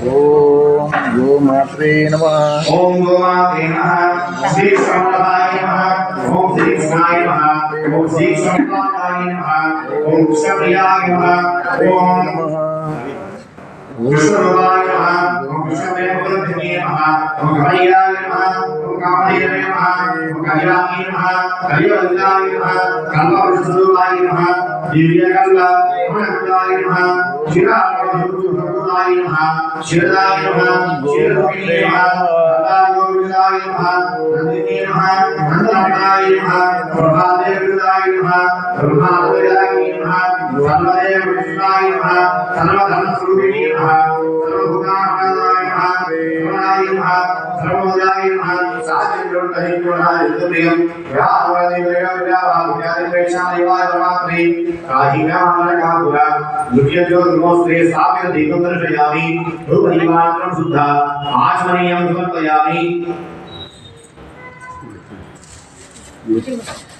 ओम गोमात्रे नमः ओम गोमात्रे नमः श्री समर्थाय नमः ओम श्री कृष्णाय नमः ओम श्री समर्थाय नमः ओम क्षम्याय नमः ओम कृष्णवाय नमः ओम कृष्णवे उपलब्धने नमः ओम भैयाय नमः कामधेय नमः ओम कल्याणी नमः कल्याणलाय नमः कल्पवृषदुलाय नमः दिव्यकल्ला नमः शिराय नमः నమః ఓం కమయ్యాయ నమః ఓం కామదేవాయ నమః ఓం కళ్యాణాయ నమః కళ్యాణాయ నమః కల్పవృషభాయ నమః దివ్యకల్ల మహత్యాయ నమః చిరాయ నమః శిరదాయ నమః శిరరూపిణే నమః కల్లాయోగిదాయ महान प्रेरणाय महान सर्वोदयाय महान साधन जोड़ कहीं जोड़ा युद्ध प्रियम विहार वाले मेरा मेरा भाव प्यारे परेशान युवा जमात्री काजी का हमारा कहा बुरा दुर्य जो दुर्मोस्त्रे सापिर देवंतर शयामी भूपरिमात्रम शुद्धा आचमनीयम समर्पयामी Thank you.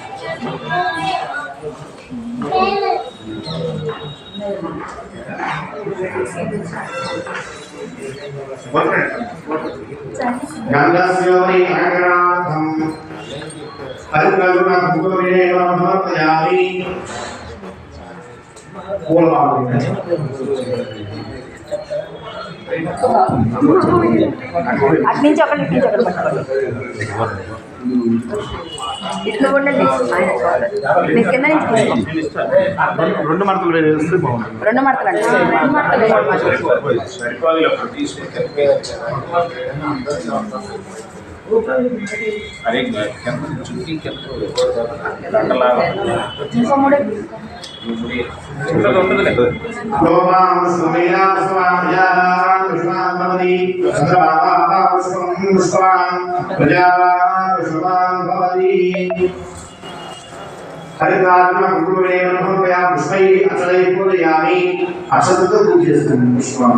భూగోళేవ సమర్పయామి పూలమాలి అటు నుంచి ఒకటి ఇటు నుంచి ఒకటి పట్టుకోండి ఇట్లా ఉండండి. మీరు కింద నుంచి తీసుకోండి రెండు మడతలు వేస్తే బాగుంటుంది రెండు మడతలు అండి రెండు మడతలు వేయండి. ఇంకో మూడే లోమాం సుమేనా స్వామ్యానాం పుష్పాన్ భవతి పుష్పై అచలై పూజయామి పుష్పం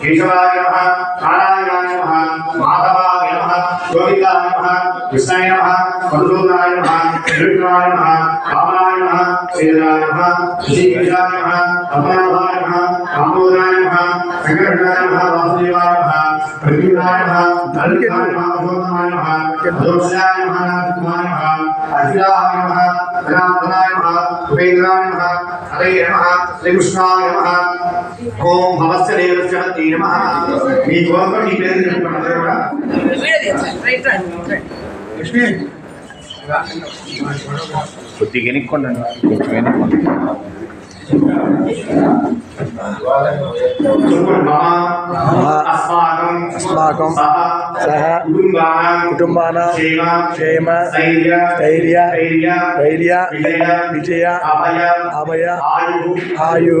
కేశవాయ నమః నారాయణాయ నమః गोविंदाय नमः, कृष्णाय नमः, मधुसूदनाय नमः श्रीकृष्णाय नमः, वामनाय नमः श्रीराय नमः श्रीकृष्णाय नमः पद्मनाभाय नमः दामोदराय नमः शंकरनाय नमः, वासुदेवाय नमः प्रतिभाय नमः दलकाय नमः भगवानाय नमः दोषाय नमः नाथमाय नमः अखिलाय नमः रामधराय नमः, उपेन्द्राय नमः हरे नमः, श्रीकृष्णाय नमः। ఓం భవస్య దేవస్య పతి నమః. మీ గోత్రం మీ పేరు చెప్పుకున్నారు దేవుడా కొద్దిగా ఎనుక్కోండి కొంచెం ఎనుక్కోండి చెప్పుకోండి మమ అస్మాకం అస్మాకం సహ సహ కుటుంబానాం కుటుంబానాం క్షేమ క్షేమ ధైర్య ధైర్య ధైర్య ధైర్య విజయ విజయ అభయ అభయ ఆయు ఆయు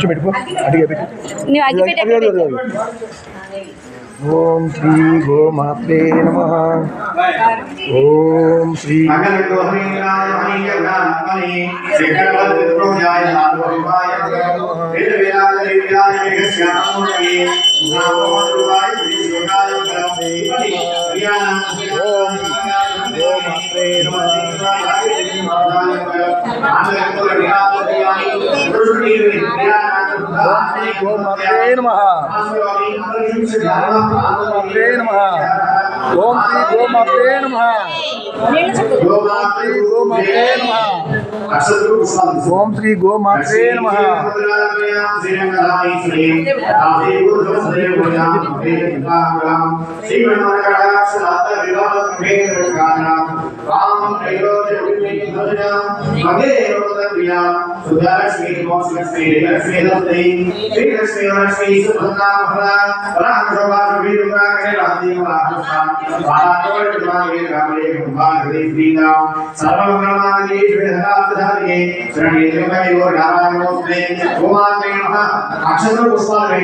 చెప్పినాక పెట్టేశా ఓం శ్రీ గోమాత్రే నమ ఓం శ్రీ నమ పెట్టే అది, అది, అది, అది. ఓం శ్రీ గోమాత్రే నమ గోమాత్రే నమ గోమాత్రే నమ ఓం శ్రీ గోమాత్రే నమ శ్రీ గోమాత్రే నమ ఓం శ్రీ గోమాత్రే నమ సర్వే అక్షర పుష్పాలు